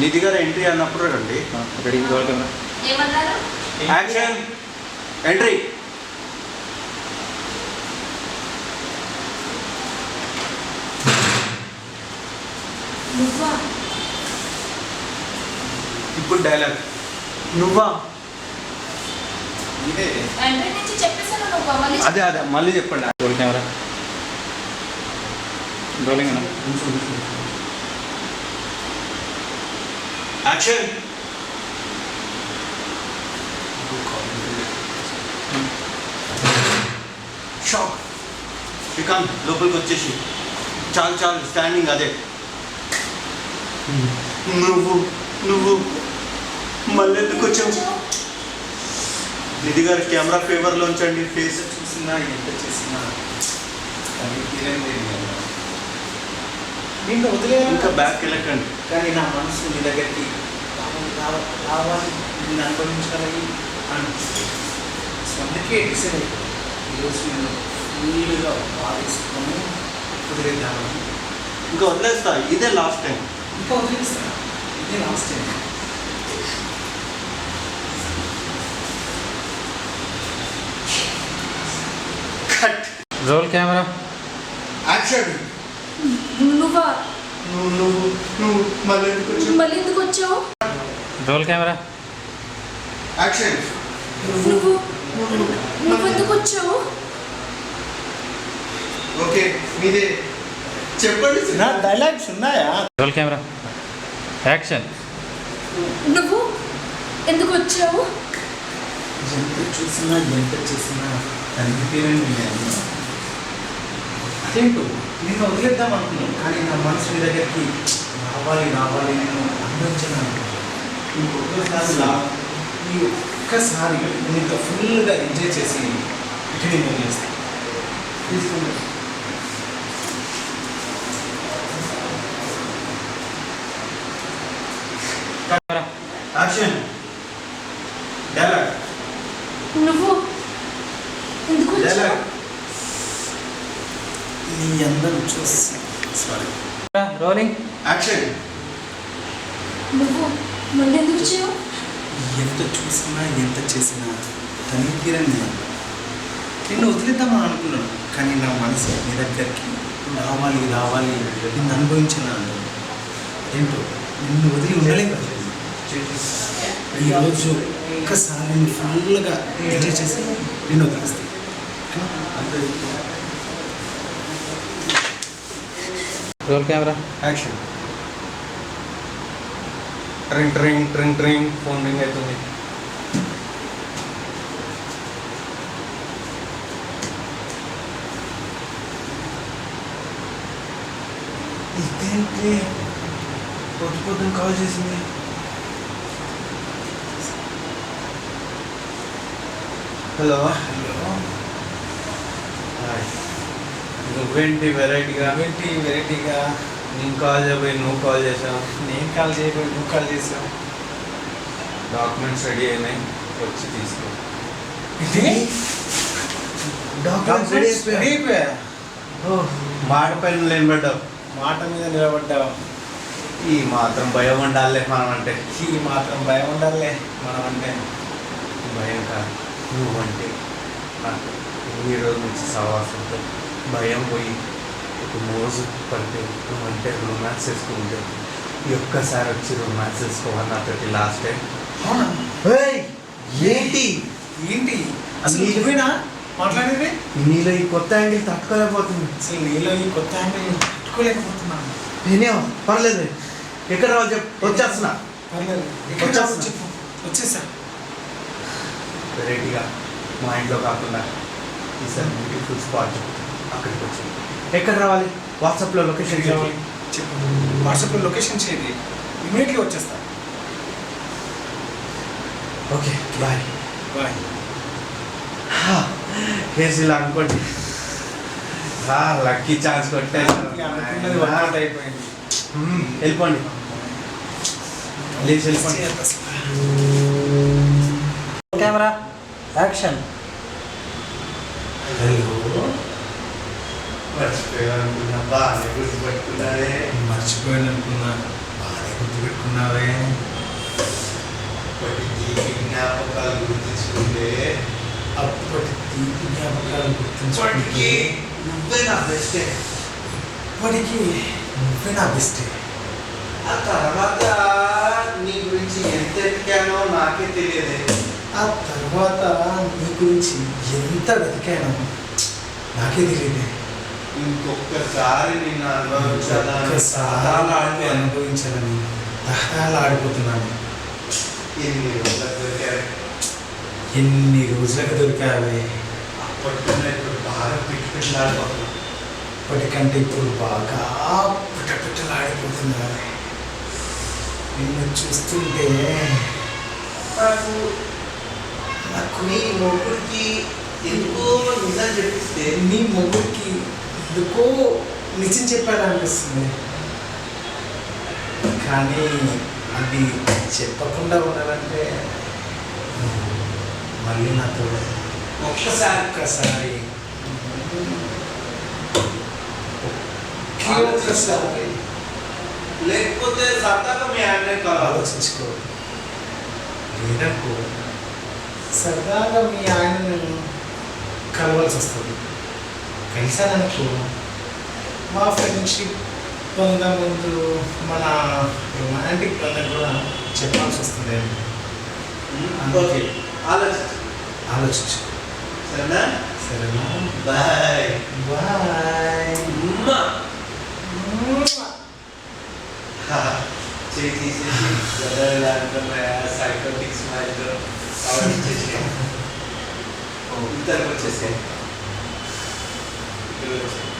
నిధి గారు ఎంట్రీ అన్నప్పుడు రండి. రెడీ యాక్షన్ ఎంట్రీ ఇప్పుడు డైలాగ్ నువ్వా? ఇదే. అదే అదే. మళ్ళీ చెప్పండి. కెమెరా రోలింగ్ అన్న. యాక్షన్ షాక్ శ్రీకాంత్ లోపలికి వచ్చేసి చాలు చాలు స్టాండింగ్ అదే నువ్వు నువ్వు మళ్ళీ ఎందుకు వచ్చావు నిధి గారి కెమెరా ఫేవర్లో ఉంచండి ఫేస్ చూసినా ఎంత చేసినా కానీ లేదు కదా. నిన్ను వదిలేదు ఇంకా బ్యాక్ వెళ్ళకండి. కానీ నా మనసు నీ దగ్గరికి రావాలి, రావాలి, రావాలి. నిన్ను అనుభవించాలి అని సో అందుకే డిసైడ్ అయిపోయి ఈరోజు నేను ఫుల్గా భావిస్తాను వదిలేద్దామని. ఇంకా వదిలేస్తా. ఇదే లాస్ట్ టైం ఇంకా వదిలేస్తాను ఇదే last time cut roll camera action నువ్వా నువ్వు? నువ్వు నువ్వు మళ్ళీ ఎందుకు వచ్చావు? మళ్ళీ ఎందుకు వచ్చావు? Roll camera. యాక్షన్. నువ్వు నువ్వు ఎందుకు వచ్చావు? ఓకే మీదే. చెప్పండి. నా డైలాగ్స్ ఉన్నాయా? Roll camera. యాక్షన్. నువ్వు ఎందుకు వచ్చావు? ఎంత చూసినా ఎంత చేసినా తీరండి నేను నిన్ను వదిలేద్దాం అనుకున్నాను. కానీ నా మనసు మీ దగ్గరికి రావాలి రావాలి నేను అందించాను? ఇంకొకసారి లా ఈ ఒక్కసారి నేను ఫుల్గా ఎంజాయ్ చేసి ఇటు నేను వదిలేస్తాను తీసుకుంటాను కెమెరా యాక్షన్ డైలాగ్ నువ్వు ఎందుకు వచ్చావు డైలాగ్ నీ అందరూ చూసి సారీ రోలింగ్. యాక్షన్ నువ్వు మళ్ళీ ఎందుకు వచ్చావు? ఎంత చూసినా ఎంత చేసినా తని తీరని నేను. నిన్ను వదిలేద్దామని అనుకున్నాను. కానీ నా మనసు నీ దగ్గరికి రావాలి రావాలి నిన్ను అనుభవించిన ఏంటో నిన్ను వదిలి ఉండలేక ఈరోజు ఒక్కసారి నేను ఫుల్గా ఎంజాయ్ చేసి నిన్ను వదిలేస్తాను. రోల్ కెమెరా యాక్షన్ ట్రింగ్ ట్రింగ్ ట్రింగ్ ట్రింగ్ ఫోన్ రింగ్ అవుతుంది ఇదేంటి పొద్దు పొద్దున కాల్ చేసింది హలో హలో నువ్వేంటి వెరైటీగా. ఏంటి వెరైటీగా. నేను కాల్ చేయబోయి నువ్వు కాల్ చేసావు నేను కాల్ చేయబోయి నువ్వు కాల్ చేసావు డాక్యుమెంట్స్ రెడీ అయినాయి. వచ్చి తీసుకో. డాక్యుమెంట్స్ రెడీ అయిపోయా? మాట పైన నిలబడ్డావు మాట మీద నిలబడ్డావు. ఈ మాత్రం భయం ఉండాలే మనం అంటే ఈ మాత్రం భయం ఉండాలే మనం అంటే భయం కాదు. నువ్వంటే నాకు ఈ రోజు నుంచి సవాసంతో భయం పోయి ఒక మోజు పడితే నువ్వంటే రొమాన్స్ చేసుకుంటే ఒక్కసారి వచ్చి రొమాన్స్ చేసుకోవాలి నాతోటి లాస్ట్ టైం ఏంటి? ఏంటి? అసలు నువ్వేనా? మాట్లాడేది? నీలో ఈ కొత్త యాంగిల్ తట్టుకోలేకపోతుంది అసలు నీలో ఈ కొత్త యాంగిల్ తట్టుకోలేకపోతున్నాను. నేనేమో పర్లేదు. ఎక్కడ రావాలి చెప్పు? వచ్చేస్తున్నా. పర్లేదు. ఎక్కడ. రావాలో చెప్పు? వచ్చేసా. వెరైటీగా మా ఇంట్లో కాకుండా. ఈసారి బ్యూటిఫుల్ స్పాట్ అక్కడికి వచ్చి ఎక్కడ రావాలి? వాట్సాప్లో లొకేషన్ కావాలి చెప్పు. వాట్సాప్లో లొకేషన్ చేయండి. ఇమీడియట్లీ వచ్చేస్తా. Okay bye. బాయ్. కేసు ఇలా అనుకోండి. లక్కీ ఛాన్స్ వర్కౌట్ అయిపోయింది. వెళ్ళిపోండి. లేచి వెళ్ళిపోండి. Camera action. హలో. మర్చిపోయానుకున్నా బాగా గుర్తుపెట్టుకున్నారే మర్చిపోయాను అనుకున్నా బాగానే గుర్తుపెట్టుకున్నా అనుకున్నావే అప్పటి తీపి జ్ఞాపకాలు గుర్తించుకుంటే అప్పటి తీపి జ్ఞాపకాలు గుర్తించుకుంటే నువ్వే నా బెస్టే ఇప్పటికీ నువ్వే నా బెస్టే ఆ తర్వాత నీ గురించి ఎంత ఎతికానో నాకే తెలియదే ఆ తర్వాత నీ గురించి ఎంత వెతికానో నాకే తెలియదే ఇంకొకసారి నిన్ను అనుభవించాలని అనుభవించాలని దహదాలు ఆడిపోతున్నాను ఎన్ని రోజులకు దొరికారు ఎన్ని రోజులకు దొరికావే? అప్పటికన్నా ఇప్పుడు బాగా పిట్టి పిట్టలాడిపోతున్నా ఇప్పటికంటే ఇప్పుడు బాగా పిట్ట పిట్టలాడిపోతున్నావే నిన్ను చూస్తుంటే నాకు నాకు నీ మొగుడికి ఎందుకో నిజం చెప్పిస్తే నీ మొగుడికి ఎందుకో నిజం చెప్పాలనిపిస్తుంది. కానీ అది చెప్పకుండా ఉండాలంటే మళ్ళీ నాతో ఒక్కసారి ఒక్కసారి ఒకే ఒక్కసారి లేకపోతే సరదాగా మీ ఆయన కలవాలి ఆలోచించుకో. లేదనుకో సరదాగా మీ ఆయనను కలవాల్సి వస్తుంది. కలిసాననుకో మా ఫ్రెండ్షిప్ పొందే ముందు మన రొమాంటిక్ బంధం కూడా చెప్పాల్సి వస్తుంది. ఓకే ఆలోచించు. ఆలోచించు. సరేనా? సరేనా? బాయ్. బాయ్. చేయి తీసేసి సైకోటిక్ స్మైల్ అవన్నీ చేసి ఇద్దరికి వచ్చేసాయి. ఇక్కడ వచ్చేసాయి